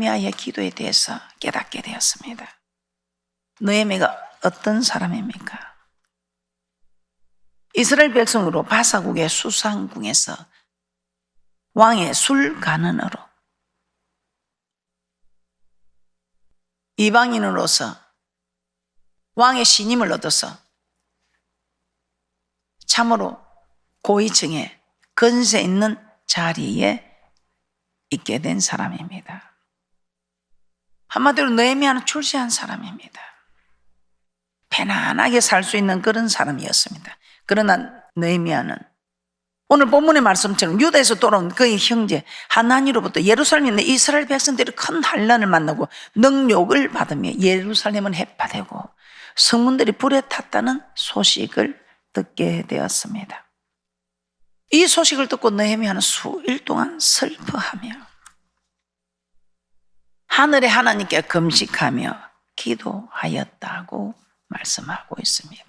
느헤미야의 기도에 대해서 깨닫게 되었습니다. 느헤미야가 어떤 사람입니까? 이스라엘 백성으로 바사국의 수상궁에서 왕의 술 간언으로 이방인으로서 왕의 신임을 얻어서 참으로 고위층에 근세 있는 자리에 있게 된 사람입니다. 한마디로 느헤미야는 출세한 사람입니다. 편안하게 살 수 있는 그런 사람이었습니다. 그러나 느헤미야는 오늘 본문의 말씀처럼 유다에서 돌아온 그의 형제 하나니로부터 예루살렘에 있는 이스라엘 백성들이 큰 환란을 만나고 능욕을 받으며 예루살렘은 해파되고 성문들이 불에 탔다는 소식을 듣게 되었습니다. 이 소식을 듣고 느헤미야는 수일 동안 슬퍼하며 하늘의 하나님께 금식하며 기도하였다고 말씀하고 있습니다.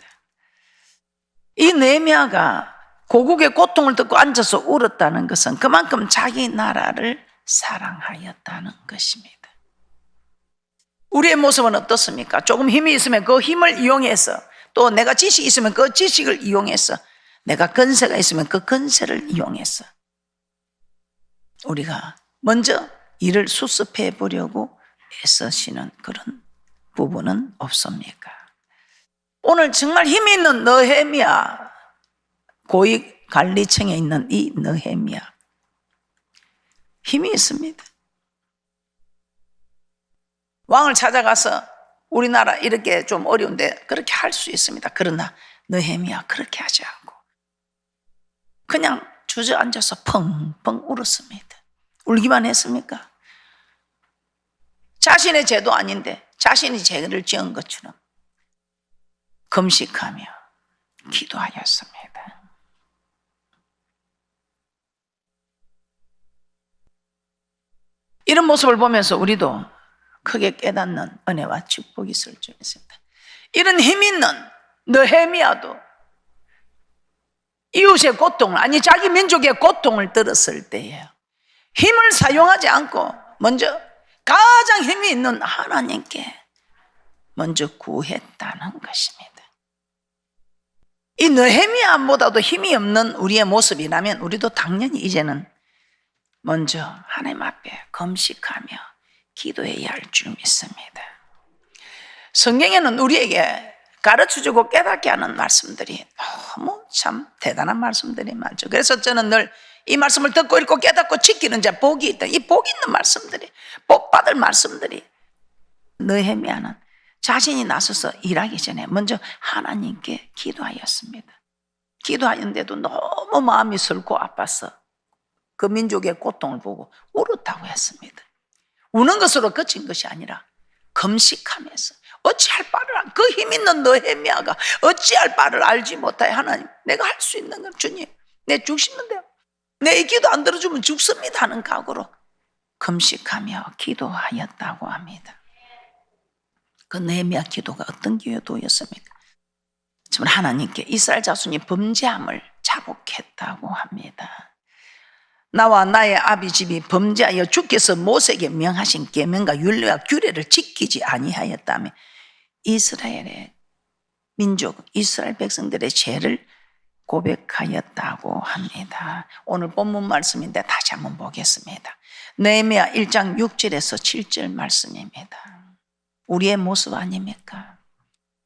이 느헤미야가 고국의 고통을 듣고 앉아서 울었다는 것은 그만큼 자기 나라를 사랑하였다는 것입니다. 우리의 모습은 어떻습니까? 조금 힘이 있으면 그 힘을 이용해서 또 내가 지식이 있으면 그 지식을 이용해서 내가 근세가 있으면 그 근세를 이용해서 우리가 먼저 일을 수습해 보려고 애쓰시는 그런 부분은 없습니까? 오늘 정말 힘이 있는 너헤미야 고위 관리층에 있는 이 느헤미야 힘이 있습니다. 왕을 찾아가서 우리나라 이렇게 좀 어려운데 그렇게 할 수 있습니다. 그러나 느헤미야 그렇게 하지 않고 그냥 주저앉아서 펑펑 울었습니다. 울기만 했습니까? 자신의 죄도 아닌데 자신이 죄를 지은 것처럼 금식하며 기도하였습니다. 이런 모습을 보면서 우리도 크게 깨닫는 은혜와 축복이 있을 줄 믿습니다. 이런 힘 있는 느헤미야도 이웃의 고통을 아니 자기 민족의 고통을 들었을 때에 힘을 사용하지 않고 먼저 가장 힘이 있는 하나님께 먼저 구했다는 것입니다. 이 느헤미야보다도 힘이 없는 우리의 모습이라면 우리도 당연히 이제는 먼저 하나님 앞에 검식하며 기도해야 할 줄 믿습니다. 성경에는 우리에게 가르쳐주고 깨닫게 하는 말씀들이 너무 참 대단한 말씀들이 많죠. 그래서 저는 늘 이 말씀을 듣고 읽고 깨닫고 지키는 자 복이 있다. 이 복 있는 말씀들이 복 받을 말씀들이 느헤미야는 자신이 나서서 일하기 전에 먼저 하나님께 기도하였습니다. 기도하였는데도 너무 마음이 슬고 아파서 그 민족의 고통을 보고 울었다고 했습니다. 우는 것으로 그친 것이 아니라 금식하면서 어찌할 바를 알- 그힘 있는 너헤미야가 어찌할 바를 알지 못하여 하나님 내가 할 수 있는 건 주님 내 죽시는데요. 내이 기도 안 들어주면 죽습니다 하는 각오로 금식하며 기도하였다고 합니다. 그 느헤미야 기도가 어떤 기도였습니까? 정말 하나님께 이스라엘 자손이 범죄함을 자복했다고 합니다. 나와 나의 아비 집이 범죄하여 주께서 모세에게 명하신 계명과 율례와 규례를 지키지 아니하였다며 이스라엘의 민족 이스라엘 백성들의 죄를 고백하였다고 합니다. 오늘 본문 말씀인데 다시 한번 보겠습니다. 느헤미야 1장 6절에서 7절 말씀입니다. 우리의 모습 아닙니까?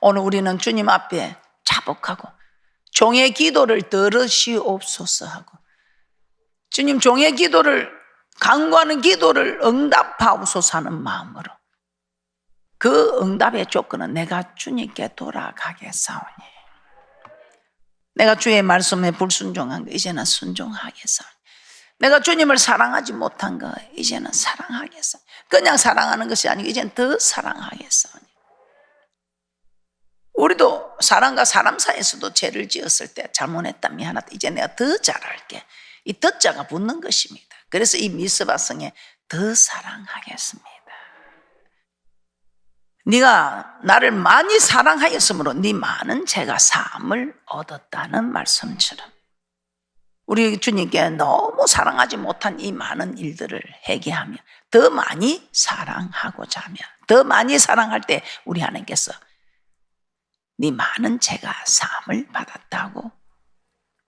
오늘 우리는 주님 앞에 자복하고 종의 기도를 들으시옵소서 하고 주님 종의 기도를 강구하는 기도를 응답하옵소서 하는 마음으로 그 응답의 조건은 내가 주님께 돌아가겠사오니. 내가 주의 말씀에 불순종한 거 이제는 순종하겠사오니. 내가 주님을 사랑하지 못한 거 이제는 사랑하겠사오니. 그냥 사랑하는 것이 아니고 이제는 더 사랑하겠사오니. 우리도 사람과 사람 사이에서도 죄를 지었을 때 잘못했다 미안하다 이제 내가 더 잘할게. 이 더자가 붙는 것입니다. 그래서 이 미스바성에 더 사랑하겠습니다. 네가 나를 많이 사랑하였으므로 네 많은 죄가 사함을 얻었다는 말씀처럼 우리 주님께 너무 사랑하지 못한 이 많은 일들을 회개하며 더 많이 사랑하고자 하며 더 많이 사랑할 때 우리 하나님께서 네 많은 죄가 사함을 받았다고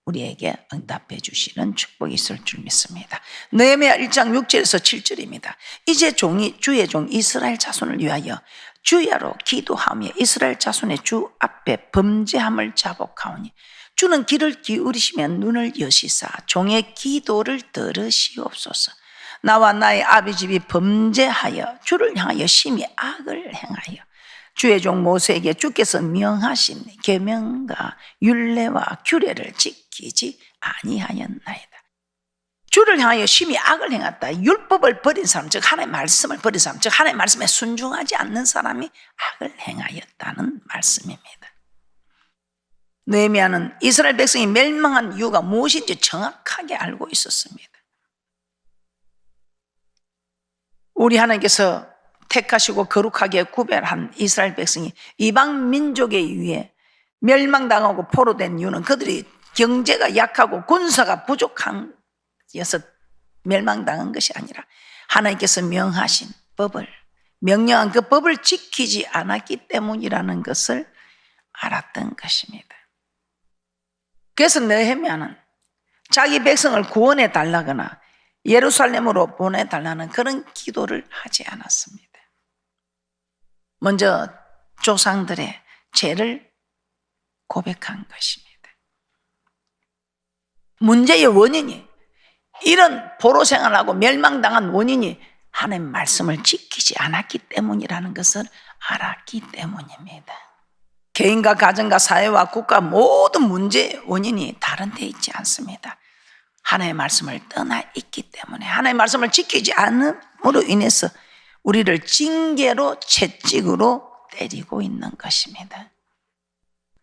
우리에게 응답해 주시는 축복이 있을 줄 믿습니다. 느헤미야 1장 6절에서 7절입니다. 이제 종이 주의 종 이스라엘 자손을 위하여 주야로 기도하며 이스라엘 자손의 주 앞에 범죄함을 자복하오니 주는 귀를 기울이시면 눈을 여시사 종의 기도를 들으시옵소서. 나와 나의 아비 집이 범죄하여 주를 향하여 심히 악을 행하여 주의 종 모세에게 주께서 명하신 계명과 율례와 규례를 지키지 아니하였나이다. 주를 향하여 심히 악을 행했다. 율법을 버린 사람, 즉 하나님의 말씀을 버린 사람, 즉 하나님의 말씀에 순종하지 않는 사람이 악을 행하였다는 말씀입니다. 느헤미야는 이스라엘 백성이 멸망한 이유가 무엇인지 정확하게 알고 있었습니다. 우리 하나님께서 택하시고 거룩하게 구별한 이스라엘 백성이 이방 민족에 의해 멸망당하고 포로된 이유는 그들이 경제가 약하고 군사가 부족한 여서 멸망당한 것이 아니라 하나님께서 명하신 법을 명령한 그 법을 지키지 않았기 때문이라는 것을 알았던 것입니다. 그래서 느헤미야는 자기 백성을 구원해 달라거나 예루살렘으로 보내 달라는 그런 기도를 하지 않았습니다. 먼저 조상들의 죄를 고백한 것입니다. 문제의 원인이 이런 포로 생활하고 멸망당한 원인이 하나님 말씀을 지키지 않았기 때문이라는 것을 알았기 때문입니다. 개인과 가정과 사회와 국가 모든 문제의 원인이 다른 데 있지 않습니다. 하나님의 말씀을 떠나 있기 때문에 하나님의 말씀을 지키지 않음으로 인해서 우리를 징계로 채찍으로 때리고 있는 것입니다.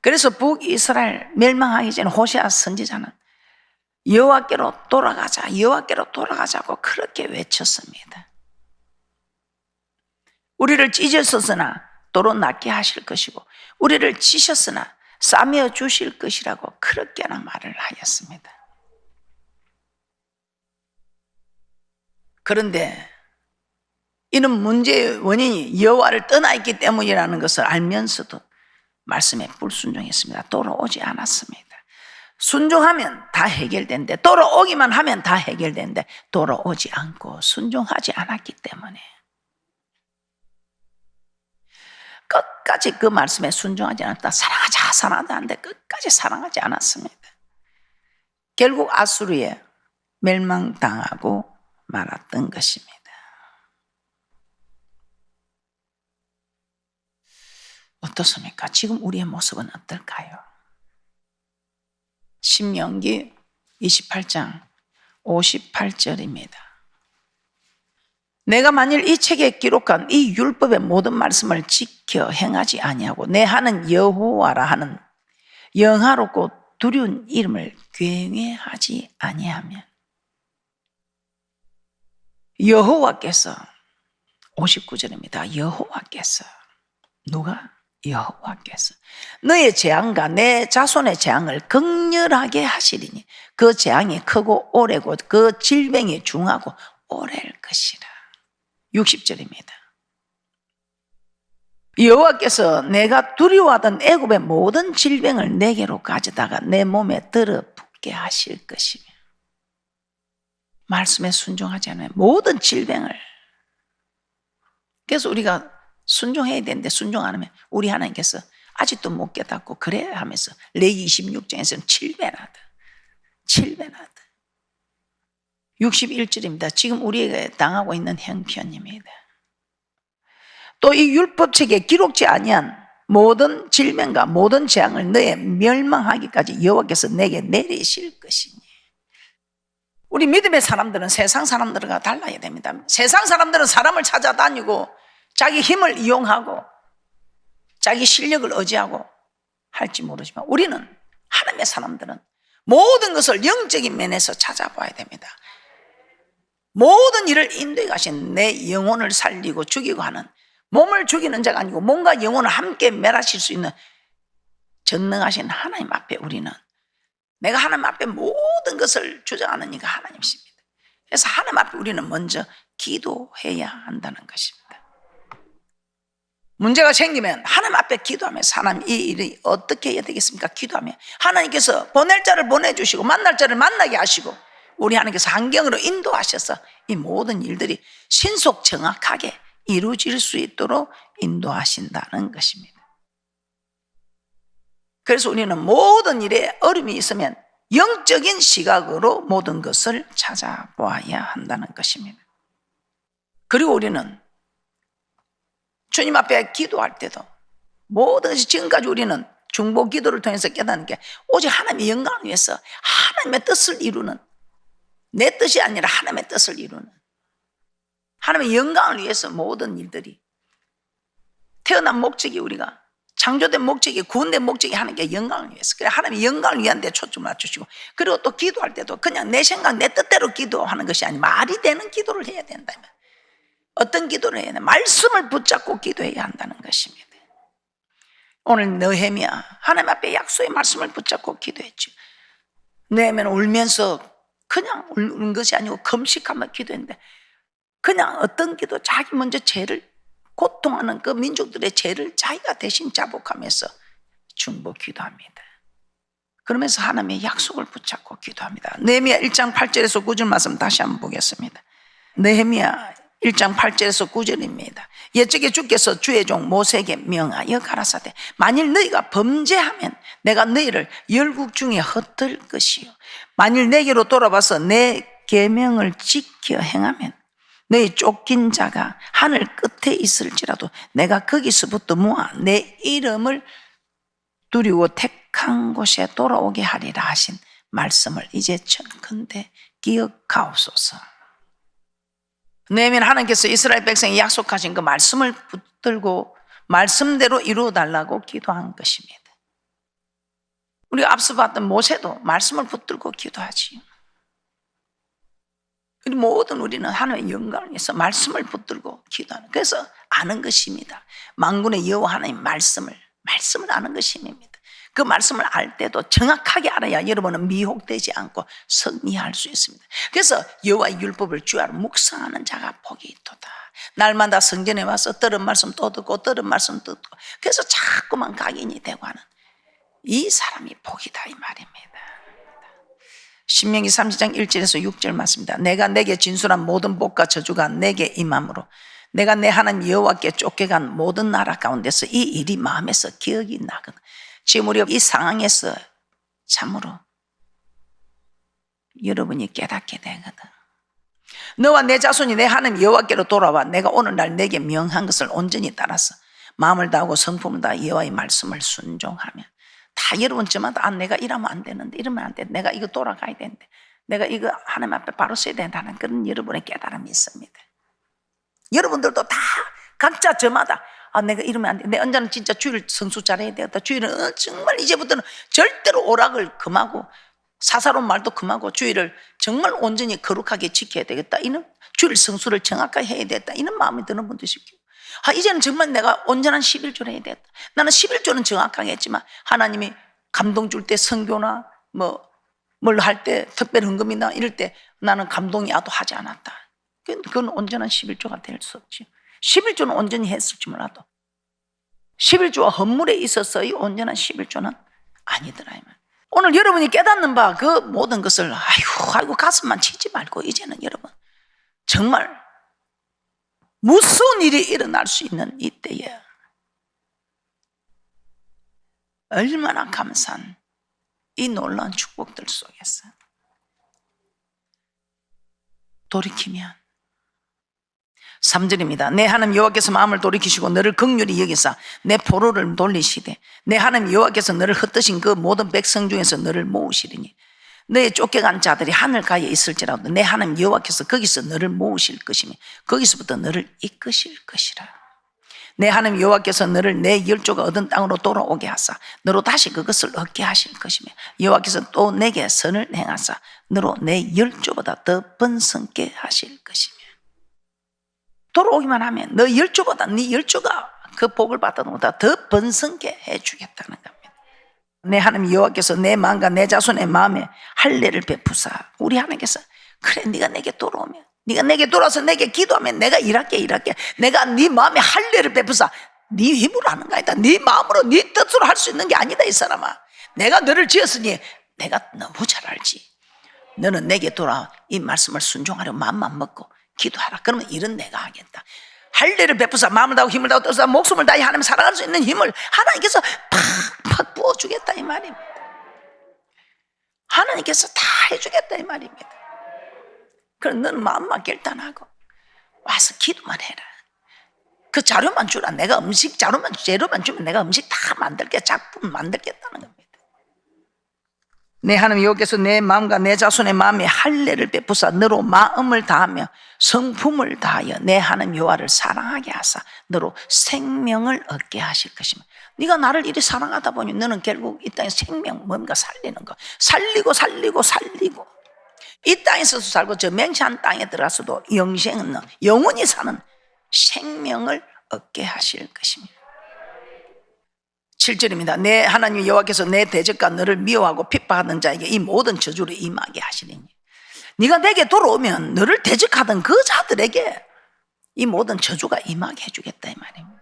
그래서 북이스라엘 멸망하기 전에 호시아 선지자는 여호와께로 돌아가자, 여호와께로 돌아가자고 그렇게 외쳤습니다. 우리를 찢으셨으나 도로 낫게 하실 것이고 우리를 치셨으나 싸매어 주실 것이라고 그렇게나 말을 하였습니다. 그런데 이는 문제의 원인이 여호와를 떠나 있기 때문이라는 것을 알면서도 말씀에 불순종했습니다. 돌아오지 않았습니다. 순종하면 다 해결된대. 돌아오기만 하면 다 해결된대. 돌아오지 않고 순종하지 않았기 때문에 끝까지 그 말씀에 순종하지 않았다. 사랑하자, 사랑하자 하는데 끝까지 사랑하지 않았습니다. 결국 아수르에 멸망당하고 말았던 것입니다. 어떻습니까? 지금 우리의 모습은 어떨까요? 신명기 28장 58절입니다. 내가 만일 이 책에 기록한 이 율법의 모든 말씀을 지켜 행하지 아니하고 내 하는 여호와라 하는 영화롭고 두려운 이름을 굉해하지 아니하면 여호와께서 59절입니다. 여호와께서 누가 여호와께서 너의 재앙과 내 자손의 재앙을 극렬하게 하시리니 그 재앙이 크고 오래고 그 질병이 중하고 오래일 것이라. 60절입니다. 여호와께서 내가 두려워하던 애굽의 모든 질병을 내게로 가져다가 내 몸에 들어붙게 하실 것이며 말씀에 순종하지 않으면 모든 질병을 그래서 우리가 순종해야 되는데 순종 안 하면 우리 하나님께서 아직도 못 깨닫고 그래 하면서 레기 26장에서는 7배나다. 7배나다. 61절입니다. 지금 우리에게 당하고 있는 형편입니다. 또 이 율법책에 기록지 아니한 모든 질병과 모든 재앙을 너의 멸망하기까지 여호와께서 내게 내리실 것이니 우리 믿음의 사람들은 세상 사람들과 달라야 됩니다. 세상 사람들은 사람을 찾아다니고 자기 힘을 이용하고 자기 실력을 의지하고 할지 모르지만 우리는 하나님의 사람들은 모든 것을 영적인 면에서 찾아봐야 됩니다. 모든 일을 인도해 가신 내 영혼을 살리고 죽이고 하는 몸을 죽이는 자가 아니고 몸과 영혼을 함께 멸하실 수 있는 전능하신 하나님 앞에 우리는 내가 하나님 앞에 모든 것을 주장하는 이가 하나님이십니다. 그래서 하나님 앞에 우리는 먼저 기도해야 한다는 것입니다. 문제가 생기면 하나님 앞에 기도하면서 하나님 이 일이 어떻게 해야 되겠습니까? 기도하면 하나님께서 보낼 자를 보내주시고 만날 자를 만나게 하시고 우리 하나님께서 환경으로 인도하셔서 이 모든 일들이 신속 정확하게 이루어질 수 있도록 인도하신다는 것입니다. 그래서 우리는 모든 일에 어려움이 있으면 영적인 시각으로 모든 것을 찾아보아야 한다는 것입니다. 그리고 우리는 주님 앞에 기도할 때도 모든 것이 지금까지 우리는 중보 기도를 통해서 깨닫는 게 오직 하나님의 영광을 위해서 하나님의 뜻을 이루는 내 뜻이 아니라 하나님의 뜻을 이루는 하나님의 영광을 위해서 모든 일들이 태어난 목적이 우리가 창조된 목적이 구원된 목적이 하나님께 영광을 위해서. 그래 하나님의 영광을 위한 데 초점을 맞추시고 그리고 또 기도할 때도 그냥 내 생각 내 뜻대로 기도하는 것이 아니 말이 되는 기도를 해야 된다 어떤 기도를 해야 되나 말씀을 붙잡고 기도해야 한다는 것입니다 오늘 너헤미야 하나님 앞에 약속의 말씀을 붙잡고 기도했죠 너헤미야는 울면서 그냥 우는 것이 아니고 금식하며 기도했는데 그냥 어떤 기도 자기 먼저 죄를 고통하는 그 민족들의 죄를 자기가 대신 자복하면서 중보 기도합니다. 그러면서 하나님의 약속을 붙잡고 기도합니다. 느헤미야 1장 8절에서 9절 말씀 다시 한번 보겠습니다. 느헤미야 1장 8절에서 9절입니다. 옛적에 주께서 주의 종 모세에게 명하여 가라사대 만일 너희가 범죄하면 내가 너희를 열국 중에 흩을 것이요 만일 내게로 돌아와서 내 계명을 지켜 행하면 너희 쫓긴 자가 하늘 끝에 있을지라도 내가 거기서부터 모아 내 이름을 두리고 택한 곳에 돌아오게 하리라 하신 말씀을 이제 천컨대 기억하옵소서. 내면 하나님께서 이스라엘 백성이 약속하신 그 말씀을 붙들고 말씀대로 이루어 달라고 기도한 것입니다. 우리가 앞서 봤던 모세도 말씀을 붙들고 기도하지요. 그리고 모든 우리는 하나님의 영광을 위해서 말씀을 붙들고 기도하는 그래서 아는 것입니다. 망군의 여호와 하나님 말씀을 말씀을 아는 것입니다. 그 말씀을 알 때도 정확하게 알아야 여러분은 미혹되지 않고 승리할 수 있습니다. 그래서 여호와의 율법을 주야로 묵상하는 자가 복이 있도다. 날마다 성전에 와서 들은 말씀 또 듣고 들은 말씀 또 듣고 그래서 자꾸만 각인이 되고 하는 이 사람이 복이다 이 말입니다. 신명기 30장 1절에서 6절 맞습니다. 내가 내게 진술한 모든 복과 저주가 내게 임함으로 내가 내 하나님 여호와께 쫓겨간 모든 나라 가운데서 이 일이 마음에서 기억이 나거든. 지금 우리가 이 상황에서 참으로 여러분이 깨닫게 되거든. 너와 내 자손이 내 하나님 여호와께로 돌아와 내가 오늘날 내게 명한 것을 온전히 따라서 마음을 다하고 성품을 다하 여호와의 말씀을 순종하면 다 여러분 저마다 아, 내가 이러면 안 되는데 이러면 안 돼. 내가 이거 돌아가야 되는데 내가 이거 하나님 앞에 바로 써야 된다는 그런 여러분의 깨달음이 있습니다. 여러분들도 다 각자 저마다 아 내가 이러면 안 돼. 내 언제는 진짜 주일 성수 잘해야 되겠다. 주일은 어, 정말 이제부터는 절대로 오락을 금하고 사사로운 말도 금하고 주일을 정말 온전히 거룩하게 지켜야 되겠다. 이는 주일 성수를 정확하게 해야 되겠다. 이런 마음이 드는 분도 있을게요. 아, 이제는 정말 내가 온전한 11조를 해야 되겠다. 나는 11조는 정확하게 했지만 하나님이 감동 줄 때 성교나 뭐, 뭘 할 때 특별 헌금이나 이럴 때 나는 감동이 아도 하지 않았다. 그건 온전한 11조가 될 수 없지. 11조는 온전히 했을지 몰라도 11조와 헌물에 있어서의 온전한 11조는 아니더라. 오늘 여러분이 깨닫는 바 그 모든 것을 아이고 아이고 가슴만 치지 말고 이제는 여러분 정말 무서운 일이 일어날 수 있는 이때에 얼마나 감사한 이 놀라운 축복들 속에서 돌이키면 3절입니다. 내 하나님 여호와께서 마음을 돌이키시고 너를 극률히 여기사 내 포로를 돌리시되 내 하나님 여호와께서 너를 흩으신 그 모든 백성 중에서 너를 모으시리니 너의 쫓겨간 자들이 하늘가에 있을지라도 내 하나님 여호와께서 거기서 너를 모으실 것이며 거기서부터 너를 이끄실 것이라. 내 하나님 여호와께서 너를 내 열조가 얻은 땅으로 돌아오게 하사 너로 다시 그것을 얻게 하실 것이며 여호와께서 또 내게 선을 행하사 너로 내 열조보다 더 번성게 하실 것이며 돌아오기만 하면 너 열조보다 네 열조가 그 복을 받던 것보다. 더 번성게 해주겠다는 겁니다. 내 하나님 여호와께서 내 마음과 내 자손의 마음에 할례를 베푸사. 우리 하나님께서 그래 네가 내게 돌아오면 네가 내게 돌아서 내게 기도하면 내가 일할게 일할게. 내가 네 마음에 할례를 베푸사. 네 힘으로 하는 거 아니다. 네 마음으로 네 뜻으로 할 수 있는 게 아니다 이 사람아. 내가 너를 지었으니 내가 너무 잘 알지. 너는 내게 돌아 이 말씀을 순종하려 마음만 먹고 기도하라. 그러면 일은 내가 하겠다. 할례를 베푸사 마음을 다하고 힘을 다하고 다하고 목숨을 다해 하나님 살아갈 수 있는 힘을 하나님께서 팍팍 부어주겠다 이 말입니다. 하나님께서 다 해주겠다 이 말입니다. 그럼 너는 마음만 결단하고 와서 기도만 해라. 그 자료만 주라. 내가 음식 자료만 재료만 주면 내가 음식 다 만들게 작품 만들겠다는 겁니다 내 하나님 여호께서 내 마음과 내 자손의 마음에 할례를 베푸사 너로 마음을 다하며 성품을 다하여 내 하나님 여호와를 사랑하게 하사 너로 생명을 얻게 하실 것입니다. 네가 나를 이리 사랑하다 보니 너는 결국 이 땅에 생명 뭔가 살리는 거 살리고 살리고 살리고 이 땅에서도 살고 저 맹시한 땅에 들어가서도 영생은 너, 영원히 사는 생명을 얻게 하실 것입니다. 7절입니다. 내 하나님 여호와께서 내 대적과 너를 미워하고 핍박하는 자에게 이 모든 저주를 임하게 하시리니 네가 내게 돌아오면 너를 대적하던 그 자들에게 이 모든 저주가 임하게 해주겠다 이 말입니다.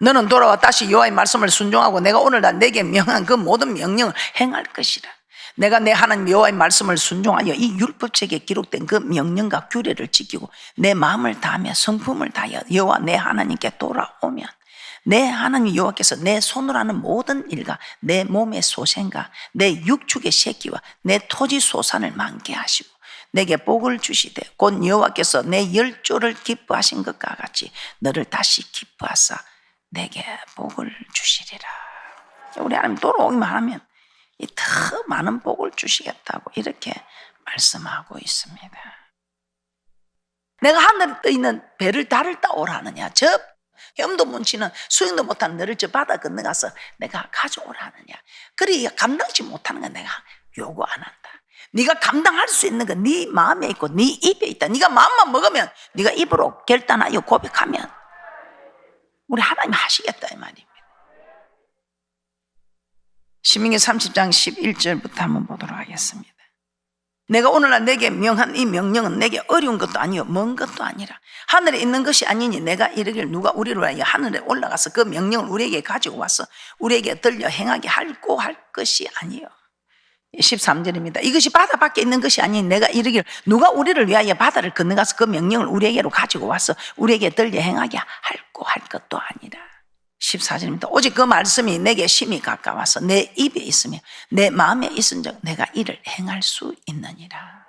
너는 돌아와 다시 여호와의 말씀을 순종하고 내가 오늘날 내게 명한 그 모든 명령을 행할 것이라. 내가 내 하나님 여호와의 말씀을 순종하여 이 율법책에 기록된 그 명령과 규례를 지키고 내 마음을 다하며 성품을 다하여 여호와 내 하나님께 돌아오면 내 하나님 여호와께서 내 손으로 하는 모든 일과 내 몸의 소생과 내 육축의 새끼와 내 토지 소산을 많게 하시고 내게 복을 주시되 곧 여호와께서 내 열조를 기뻐하신 것과 같이 너를 다시 기뻐하사 내게 복을 주시리라. 우리 하나님 돌아오기만 하면 이더 많은 복을 주시겠다고 이렇게 말씀하고 있습니다. 내가 하늘에 떠 있는 배를 달을 따오라느냐? 저 염도 뭉치는 수행도 못하는 너를 저 바다 건너가서 내가 가져오라느냐? 그리 감당치 못하는 건 내가 요구 안 한다. 네가 감당할 수 있는 건 네 마음에 있고 네 입에 있다. 네가 마음만 먹으면 네가 입으로 결단하여 고백하면 우리 하나님 하시겠다 이 말입니다. 시민기 30장 11절부터 한번 보도록 하겠습니다. 내가 오늘날 내게 명한 이 명령은 내게 어려운 것도 아니요 먼 것도 아니라 하늘에 있는 것이 아니니 내가 이르길 누가 우리를 위하여 하늘에 올라가서 그 명령을 우리에게 가지고 와서 우리에게 들려 행하게 할고 할 것이 아니요 13절입니다. 이것이 바다 밖에 있는 것이 아닌 내가 이르길 누가 우리를 위하여 바다를 건너가서 그 명령을 우리에게로 가지고 와서 우리에게 들려 행하게 할고 할 것도 아니라 14절입니다. 오직 그 말씀이 내게 심히 가까워서 내 입에 있으며 내 마음에 있은즉 내가 이를 행할 수 있느니라.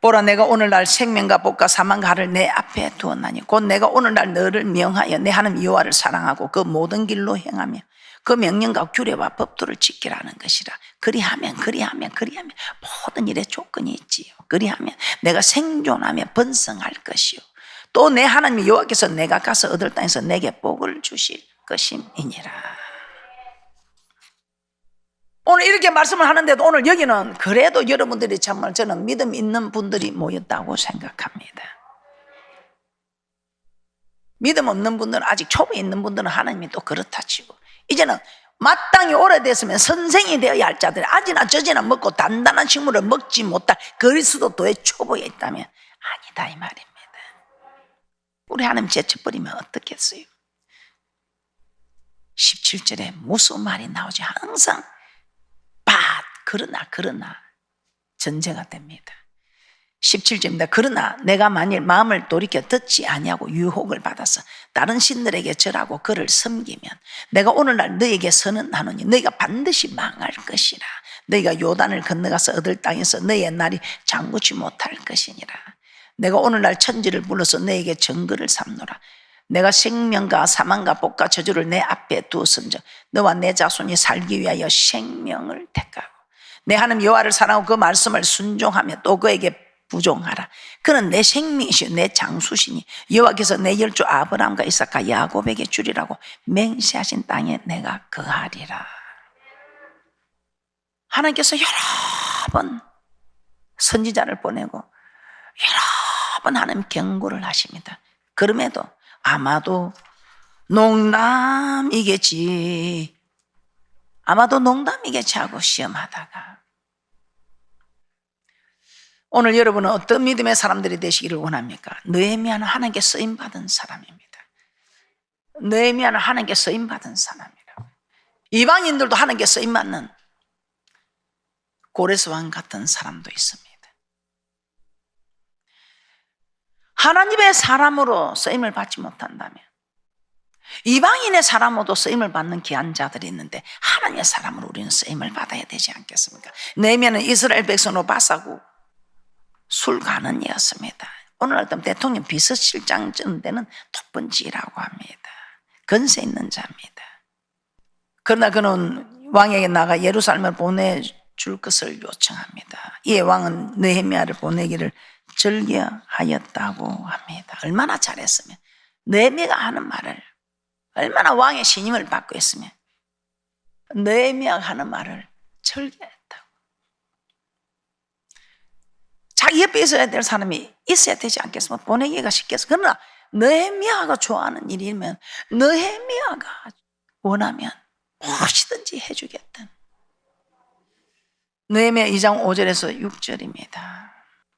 보라 내가 오늘날 생명과 복과 사망과 하를 내 앞에 두었나니 곧 내가 오늘날 너를 명하여 내 하나님 여호와를 사랑하고 그 모든 길로 행하며 그 명령과 규례와 법도를 지키라는 것이라. 그리하면 그리하면 그리하면 모든 일에 조건이 있지요. 그리하면 내가 생존하며 번성할 것이요. 또 내 하나님 여호와께서 내가 가서 얻을 땅에서 내게 복을 주실 것임이니라. 오늘 이렇게 말씀을 하는데도 오늘 여기는 그래도 여러분들이 정말 저는 믿음 있는 분들이 모였다고 생각합니다. 믿음 없는 분들은 아직 초보에 있는 분들은 하나님이 또 그렇다 치고 이제는 마땅히 오래됐으면 선생이 되어야 할 자들이 아지나 저지나 먹고 단단한 식물을 먹지 못할 그리스도도의 초보에 있다면 아니다 이 말입니다. 우리 하나님 제쳐버리면 어떻겠어요? 17절에 무슨 말이 나오지? 항상 밭 그러나 그러나 전제가 됩니다. 17절입니다. 그러나 내가 만일 마음을 돌이켜 듣지 아니하고 유혹을 받아서 다른 신들에게 절하고 그를 섬기면 내가 오늘날 너에게 선언하노니 너희가 반드시 망할 것이라. 너희가 요단을 건너가서 얻을 땅에서 너희의 날이 장구치 못할 것이니라. 내가 오늘날 천지를 불러서 너에게 정글을 삼노라. 내가 생명과 사망과 복과 저주를 내 앞에 두었은즉 너와 내 자손이 살기 위하여 생명을 택하고 내 하나님 여호와를 사랑하고 그 말씀을 순종하며 또 그에게 부종하라. 그는 내 생명이시요 내 장수시니 여호와께서 내 열조 아브라함과 이삭과 야곱에게 주리라고 맹세하신 땅에 내가 거하리라. 하나님께서 여러 번 선지자를 보내고 여러 번 하나님 경고를 하십니다. 그럼에도 아마도 농담이겠지. 아마도 농담이겠지 하고 시험하다가 오늘 여러분은 어떤 믿음의 사람들이 되시기를 원합니까? 느헤미야는 하나님께 쓰임 받은 사람입니다. 느헤미야는 하나님께 쓰임 받은 사람이라. 이방인들도 하나님께 쓰임 받는 고레스 왕 같은 사람도 있습니다. 하나님의 사람으로 쓰임을 받지 못한다면 이방인의 사람으로도 쓰임을 받는 귀한 자들이 있는데 하나님의 사람으로 우리는 쓰임을 받아야 되지 않겠습니까? 내면은 이스라엘 백성으로 바사고 술가는이었습니다. 오늘날 또 대통령 비서실장 정되는 톱번지라고 합니다. 건세 있는 자입니다. 그러나 그는 왕에게 나가 예루살렘을 보내줄 것을 요청합니다. 이에 왕은 느헤미야를 보내기를 즐겨하였다고 합니다. 얼마나 잘했으면 느헤미야가 하는 말을 얼마나 왕의 신임을 받고 있으면 느헤미야가 하는 말을 즐겨했다고. 자기 옆에 있어야 될 사람이 있어야 되지 않겠습니까? 보내기가 쉽겠어. 그러나 느헤미야가 좋아하는 일이면 느헤미야가 원하면 무엇이든지 해주겠다. 느헤미야 2장 5절에서 6절입니다.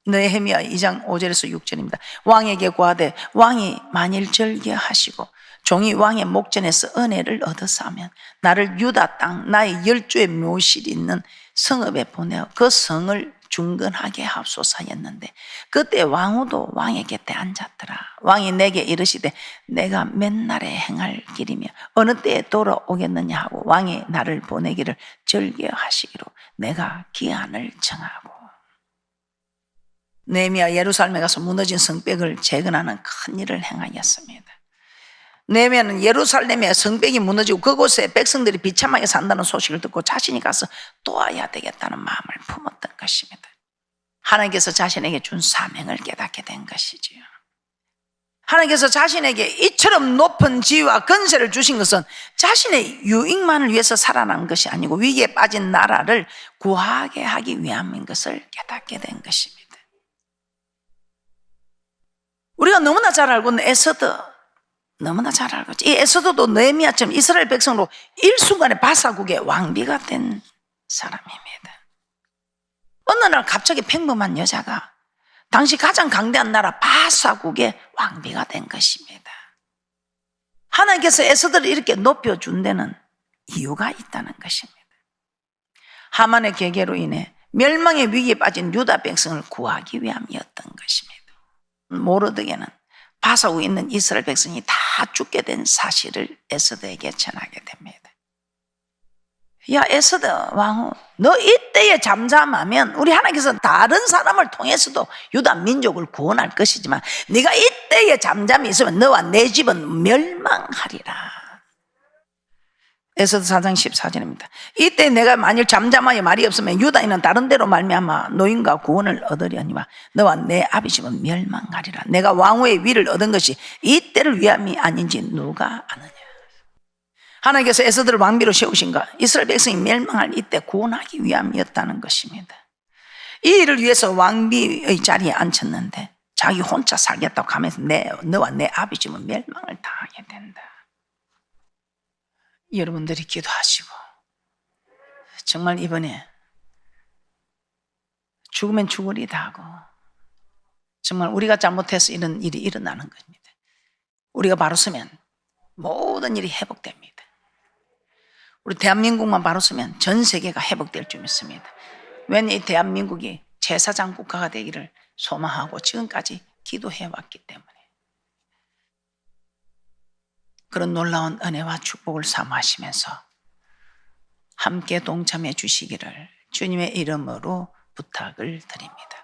느헤미야 2장 5절에서 6절입니다. 왕에게 구하되 왕이 만일 절개하시고 종이 왕의 목전에서 은혜를 얻었사면 나를 유다 땅 나의 열조의 묘실이 있는 성읍에 보내어 그 성을 중건하게 하소서였는데 그때 왕후도 왕의 곁에 앉았더라 왕이 내게 이르시되 내가 맨날에 행할 길이며 어느 때에 돌아오겠느냐 하고 왕이 나를 보내기를 절개하시기로 내가 기한을 정하고 네미야 예루살렘에 가서 무너진 성벽을 재건하는 큰 일을 행하였습니다. 네미야는 예루살렘의 성벽이 무너지고 그곳에 백성들이 비참하게 산다는 소식을 듣고 자신이 가서 도와야 되겠다는 마음을 품었던 것입니다. 하나님께서 자신에게 준 사명을 깨닫게 된 것이지요. 하나님께서 자신에게 이처럼 높은 지위와 건세를 주신 것은 자신의 유익만을 위해서 살아난 것이 아니고 위기에 빠진 나라를 구하게 하기 위함인 것을 깨닫게 된 것입니다. 우리가 너무나 잘 알고 있는 에서드 너무나 잘 알고 있지. 이 에서드도 느헤미야처럼 이스라엘 백성으로 일순간에 바사국의 왕비가 된 사람입니다. 어느 날 갑자기 평범한 여자가 당시 가장 강대한 나라 바사국의 왕비가 된 것입니다. 하나님께서 에서드를 이렇게 높여준 데는 이유가 있다는 것입니다. 하만의 계계로 인해 멸망의 위기에 빠진 유다 백성을 구하기 위함이었던 것입니다. 모르드게는 바사국에 있는 이스라엘 백성이 다 죽게 된 사실을 에스더에게 전하게 됩니다. 야 에스더 왕후 너 이때에 잠잠하면 우리 하나님께서 다른 사람을 통해서도 유다 민족을 구원할 것이지만 네가 이때에 잠잠히 있으면 너와 내 집은 멸망하리라. 에서도 4장 14절입니다. 이때 내가 만일 잠잠하여 말이 없으면 유다인은 다른 데로 말미암아 노인과 구원을 얻으려니와 너와 내 아비 집은 멸망하리라. 내가 왕후의 위를 얻은 것이 이때를 위함이 아닌지 누가 아느냐. 하나님께서 에서들을 왕비로 세우신가? 이스라엘 백성이 멸망할 이때 구원하기 위함이었다는 것입니다. 이 일을 위해서 왕비의 자리에 앉혔는데 자기 혼자 살겠다고 하면서 내, 너와 내 아비 집은 멸망을 당하게 된다. 여러분들이 기도하시고 정말 이번에 죽으면 죽으리다 하고 정말 우리가 잘못해서 이런 일이 일어나는 겁니다. 우리가 바로 서면 모든 일이 회복됩니다. 우리 대한민국만 바로 서면 전 세계가 회복될 줄 믿습니다. 왜냐 이 대한민국이 제사장 국가가 되기를 소망하고 지금까지 기도해 왔기 때문에 그런 놀라운 은혜와 축복을 사모하시면서 함께 동참해 주시기를 주님의 이름으로 부탁을 드립니다.